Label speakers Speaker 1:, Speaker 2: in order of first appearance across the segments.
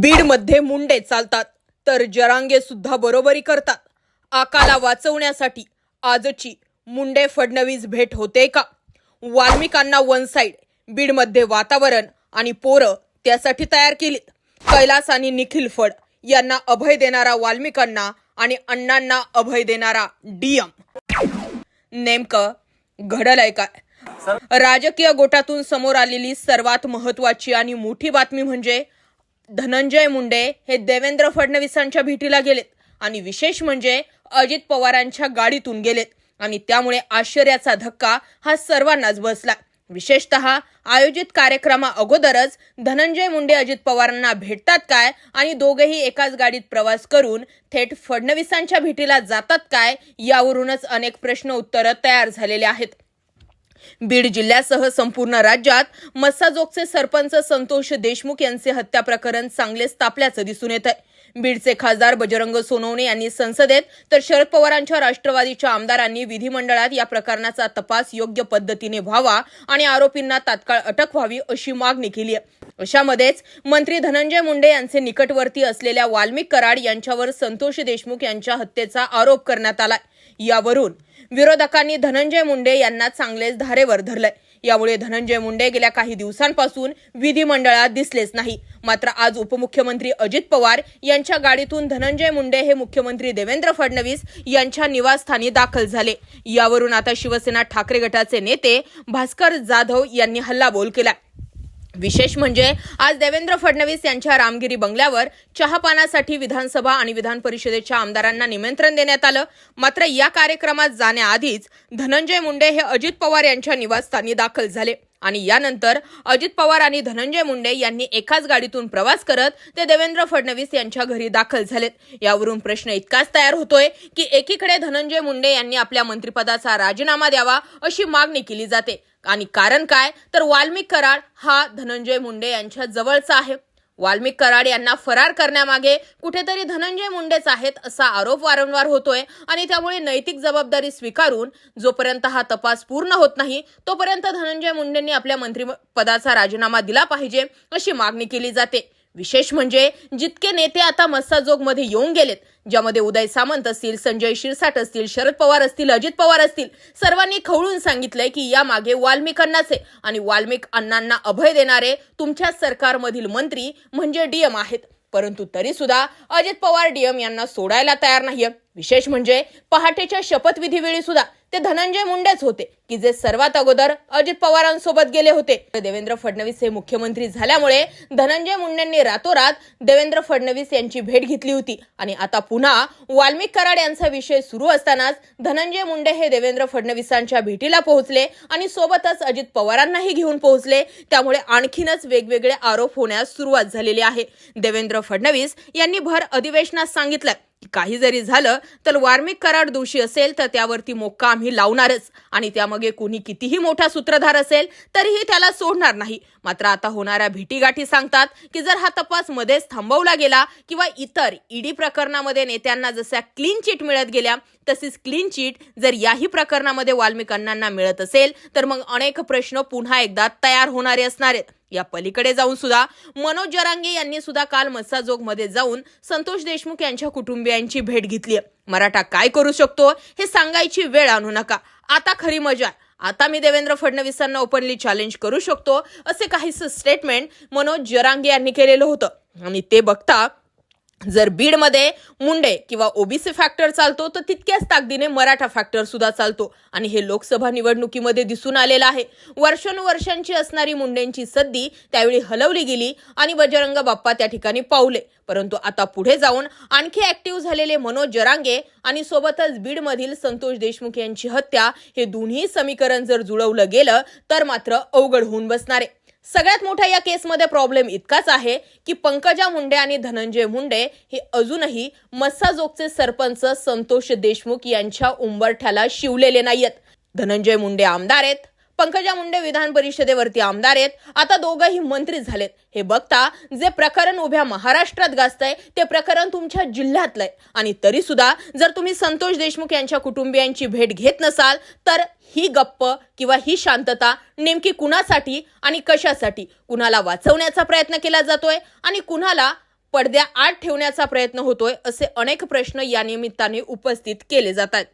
Speaker 1: बीडमध्ये मुंडे चालतात तर जरांगे सुद्धा बरोबरी करतात. आकाला वाचवण्यासाठी आजची मुंडे फडणवीस भेट होते का? वाल्मिकांना वन साईड बीडमध्ये वातावरण आणि पोरं त्यासाठी तयार केलीत. कैलास आणि निखिल फड यांना अभय देणारा वाल्मिकांना आणि अण्णांना अभय देणारा डीएम. नेमकं घडलंय काय? राजकीय गोटातून समोर आलेली सर्वात महत्वाची आणि मोठी बातमी म्हणजे धनंजय मुंडे हे देवेंद्र फडणवीसांच्या भेटीला गेलेत. आणि विशेष म्हणजे अजित पवारांच्या गाडीतून गेलेत. आणि त्यामुळे आश्चर्याचा धक्का हा सर्वांनाच बसला. विशेषतः आयोजित कार्यक्रमा अगोदरच धनंजय मुंडे अजित पवारांना भेटतात काय? आणि दोघेही एकाच गाडीत प्रवास करून थेट फडणवीसांच्या भेटीला जातात काय? यावरूनच अनेक प्रश्न उत्तरं तयार झालेले आहेत. बीड जिल्ह्यासह संपूर्ण राज्यात मस्साजोगचे सरपंच संतोष देशमुख यांचे हत्या प्रकरण चांगलेच तापल्याचं दिसून येत आहे बीडचे खासदार बजरंग सोनवणे यांनी संसदेत तर शरद पवारांच्या राष्ट्रवादीच्या आमदारांनी विधिमंडळात या प्रकरणाचा तपास योग्य पद्धतीने व्हावा आणि आरोपींना तात्काळ अटक व्हावी अशी मागणी केली आहे. अशामध्येच मंत्री धनंजय मुंडे यांचे निकटवर्ती असलेल्या वाल्मिक कराड यांच्यावर संतोष देशमुख यांच्या हत्येचा आरोप करण्यात आला यावरून. विरोधकांनी धनंजय मुंडे यांना चांगलेच धारेवर धरलंय. यामुळे धनंजय मुंडे गेल्या काही दिवसांपासून विधिमंडळात दिसलेच नाही. मात्र आज उपमुख्यमंत्री अजित पवार यांच्या गाडीतून धनंजय मुंडे हे मुख्यमंत्री देवेंद्र फडणवीस यांच्या निवासस्थानी दाखल झाले. यावरून आता शिवसेना ठाकरे गटाचे नेते भास्कर जाधव यांनी हल्लाबोल केला विशेष म्हणजे आज देवेंद्र फडणवीस यांच्या रामगिरी बंगल्यावर चहापानासाठी विधानसभा आणि विधान परिषदेच्या आमदारांना निमंत्रण देण्यात आलं. मात्र या कार्यक्रमात जाण्याआधीच धनंजय मुंडे हे अजित पवार यांच्या निवासस्थानी दाखल झाले आणि यानंतर अजित पवार आणि धनंजय मुंडे यांनी एकाच गाडीतून प्रवास करत ते देवेंद्र फडणवीस यांच्या घरी दाखल झालेत. यावरून प्रश्न इतकाच तयार होतोय की एकीकडे धनंजय मुंडे यांनी आपल्या मंत्रिपदाचा राजीनामा द्यावा अशी मागणी केली जाते. आणि कारण काय? तर वाल्मिक कराड हा धनंजय मुंडे यांच्या जवळचा आहे. वाल्मिक कराड यांना फरार करण्यामागे कुठेतरी धनंजय मुंडेच आहेत असा आरोप वारंवार होतोय आणि त्यामुळे नैतिक जबाबदारी स्वीकारून जोपर्यंत हा तपास पूर्ण होत नाही तोपर्यंत धनंजय मुंडेंनी आपल्या मंत्रिपदाचा राजीनामा दिला पाहिजे अशी मागणी केली जाते. विशेष म्हणजे जितके नेते आता मस्साजोगमध्ये येऊन गेलेत ज्यामध्ये उदय सामंत असतील संजय शिरसाट असतील शरद पवार असतील अजित पवार असतील सर्वांनी खवळून सांगितलंय की या मागे वाल्मिकांनाच आहे आणि वाल्मिक अण्णांना अभय देणारे तुमच्या सरकारमधील मंत्री म्हणजे डीएम आहेत. परंतु तरी सुद्धा अजित पवार डीएम यांना सोडायला तयार नाहीये. विशेष म्हणजे पहाटेच्या शपथविधीवेळी सुद्धा ते धनंजय मुंडेच होते की जे सर्वात अगोदर अजित पवारांसोबत गेले होते. देवेंद्र फडणवीस हे मुख्यमंत्री झाल्यामुळे धनंजय मुंडेंनी रातोरात देवेंद्र फडणवीस यांची भेट घेतली होती. आणि आता पुन्हा वाल्मिक कराड यांचा विषय सुरू असतानाच धनंजय मुंडे हे देवेंद्र फडणवीसांच्या भेटीला पोहोचले आणि सोबतच अजित पवारांनाही घेऊन पोहोचले. त्यामुळे आणखीनच वेगवेगळे आरोप होण्यास सुरुवात झालेली आहे. देवेंद्र फडणवीस यांनी भर अधिवेशनात सांगितलं काही जरी झालं तर वार्मिक कराड दोषी असेल तर त्यावरती मोक्का आम्ही लावणारच. आणि त्यामागे कोणी कितीही मोठा सूत्रधार असेल तरीही त्याला सोडणार नाही. मात्र आता होणाऱ्या भेटीगाठी सांगतात की जर हा तपास मध्येच थांबवला गेला किंवा इतर ईडी प्रकरणामध्ये नेत्यांना जशा क्लीन चिट मिळत गेल्या तशीच क्लीन चिट जर याही प्रकरणामध्ये वाल्मिक अण्णांना मिळत असेल तर मग अनेक प्रश्न पुन्हा एकदा तयार होणारे असणार आहेत. या पलीकडे जाऊन सुद्धा मनोज जरांगे यांनी सुद्धा काल मस्साजोगमध्ये जाऊन संतोष देशमुख यांच्या कुटुंबियांची भेट घेतली मराठा काय करू शकतो हे सांगायची वेळ आणू नका. आता खरी मजा आता मी देवेंद्र फडणवीसांना ओपनली चॅलेंज करू शकतो असे काहीसं स्टेटमेंट मनोज जरांगे यांनी केलेलं होतं. आणि ते बघता जर बीडमध्ये मुंडे किंवा ओबीसी फॅक्टर चालतो तर तितक्याच ताकदीने मराठा फॅक्टर सुद्धा चालतो. आणि हे लोकसभा निवडणुकीमध्ये दिसून आलेलं आहे. वर्षानुवर्षांची असणारी मुंडेंची सद्दी त्यावेळी हलवली गेली आणि बजरंग बाप्पा त्या ठिकाणी पावले. परंतु आता पुढे जाऊन आणखी ऍक्टिव्ह झालेले मनोज जरांगे आणि सोबतच बीडमधील संतोष देशमुख यांची हत्या हे दोन्ही समीकरण जर जुळवलं गेलं तर मात्र अवघड होऊन बसणार आहे. सगळ्यात मोठा या केसमध्ये प्रॉब्लेम इतकाच आहे की पंकजा मुंडे आणि धनंजय मुंडे हे अजूनही मस्साजोगचे सरपंच संतोष देशमुख यांच्या उंबरठ्याला शिवलेले नाहीयेत. धनंजय मुंडे आमदार आहेत. पंकजा मुंडे विधान परिषदेवरती आमदार आहेत. आता दोघंही मंत्री झालेत. हे बघता जे प्रकरण उभ्या महाराष्ट्रात गाजतंय ते प्रकरण तुमच्या जिल्ह्यातलंय. आणि तरी सुद्धा जर तुम्ही संतोष देशमुख यांच्या कुटुंबियांची भेट घेत नसाल तर ही गप्प किंवा ही शांतता नेमकी कुणासाठी आणि कशासाठी? कुणाला वाचवण्याचा प्रयत्न केला जातोय आणि कुणाला पडद्या आत ठेवण्याचा प्रयत्न होतोय असे अनेक प्रश्न या निमित्ताने उपस्थित केले जात आहेत.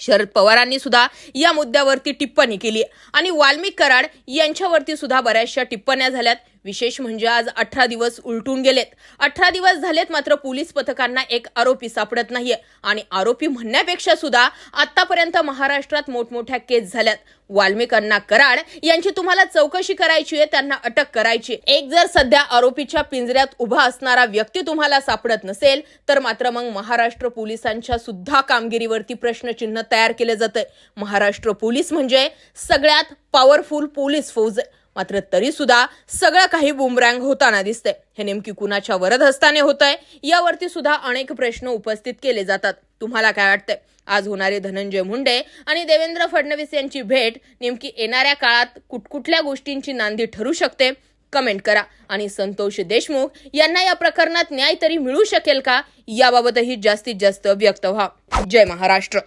Speaker 1: शरद पवारांनी सुद्धा या मुद्द्यावरती टिप्पणी केली. आहे आणि वाल्मिक कराड यांच्यावरती सुद्धा बऱ्याचशा टिप्पण्या झाल्यात. विशेष म्हणजे आज अठरा दिवस उलटून गेलेत. अठरा दिवस झालेत मात्र पोलीस पथकांना एक आरोपी सापडत नाहीये. आणि आरोपी म्हणण्यापेक्षा सुद्धा आतापर्यंत महाराष्ट्रात मोठमोठ्या केस झाल्यात. वाल्मिकांना कराड यांची तुम्हाला चौकशी करायची आहे त्यांना अटक करायची आहे. एक जर सध्या आरोपीच्या पिंजऱ्यात उभा असणारा व्यक्ती तुम्हाला सापडत नसेल तर मात्र मग महाराष्ट्र पोलिसांच्या सुद्धा कामगिरीवरती प्रश्नचिन्ह तयार केलं जातंय. महाराष्ट्र पोलीस म्हणजे सगळ्यात पॉवरफुल पोलीस फौज आहे. मात्र तरी सुद्धा सगळं काही बुमरँग होताना दिसतंय. हे नेमकी कुणाच्या वरद हस्ताने होत आहे यावरती सुद्धा अनेक प्रश्न उपस्थित केले जातात. तुम्हाला काय वाटतंय? आज होणारे धनंजय मुंडे आणि देवेंद्र फडणवीस यांची भेट नेमकी येणाऱ्या काळात कुठकुठल्या गोष्टींची नांदी ठरू शकते? कमेंट करा. आणि संतोष देशमुख यांना या प्रकरणात न्याय तरी मिळू शकेल का? याबाबतही जास्तीत जास्त व्यक्त व्हा. जय महाराष्ट्र.